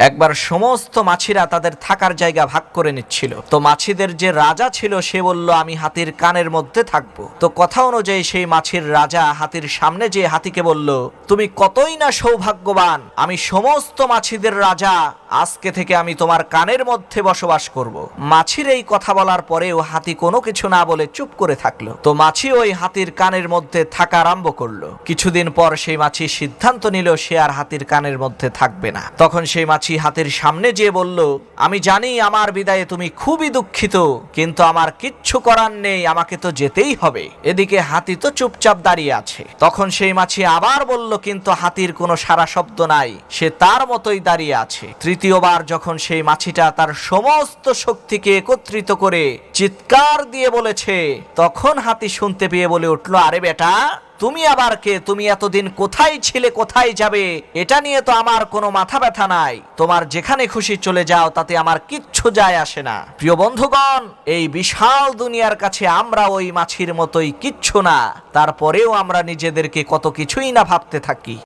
একবার সমস্ত মাছিরা তাদের থাকার জায়গা ভাগ করে নিচ্ছিল। তো মাছিদের যে রাজা ছিল, সে বলল, আমি হাতির কানের মধ্যে থাকব। তো কথা অনুযায়ী সেই মাছির রাজা হাতির সামনে যে হাতিকে বলল, তুমি কতই না সৌভাগ্যবান! আমি সমস্ত মাছিদের রাজা, আজকে থেকে আমি তোমার কানের মধ্যে বসবাস করব। মাছির এই কথা বলার পরেও হাতি কোনো কিছু না বলে চুপ করে থাকল। তো মাছি ওই হাতির কানের মধ্যে থাকা আরম্ভ করল। কিছুদিন পর সেই মাছি সিদ্ধান্ত নিল, সে আর হাতির কানের মধ্যে থাকবে না। তখন সেই মাছি হাতির সামনে যেয়ে বলল, আমি জানি আমার বিদায়ে তুমি খুবই দুঃখিত, কিন্তু আমার কিচ্ছু করার নেই, আমাকে তো যেতেই হবে। এদিকে হাতি তো চুপচাপ দাঁড়িয়ে আছে। তখন সেই মাছি আবার বলল, কিন্তু হাতির কোনো সারা শব্দ নাই, সে তার মতোই দাঁড়িয়ে আছে। তৃতীয়বার যখন সেই মাছিটা তার সমস্ত শক্তিকে একত্রিত করে চিৎকার দিয়ে বলেছে, তখন হাতি শুনতে পেয়ে বলে উঠল, আরে বেটা তুমি আবার কে? তুমি এতদিন কোথায় ছিলে? কোথায় যাবে? এটা নিয়ে তো আমার কোনো মাথা ব্যথা নাই। তোমার যেখানে খুশি চলে যাও, তাতে আমার কিচ্ছু যায় আসে না। প্রিয় বন্ধুগণ, এই বিশাল দুনিয়ার কাছে আমরা ওই মাছির মতোই কিচ্ছু না। তারপরেও আমরা নিজেদেরকে কত কিছুই না ভাবতে থাকি।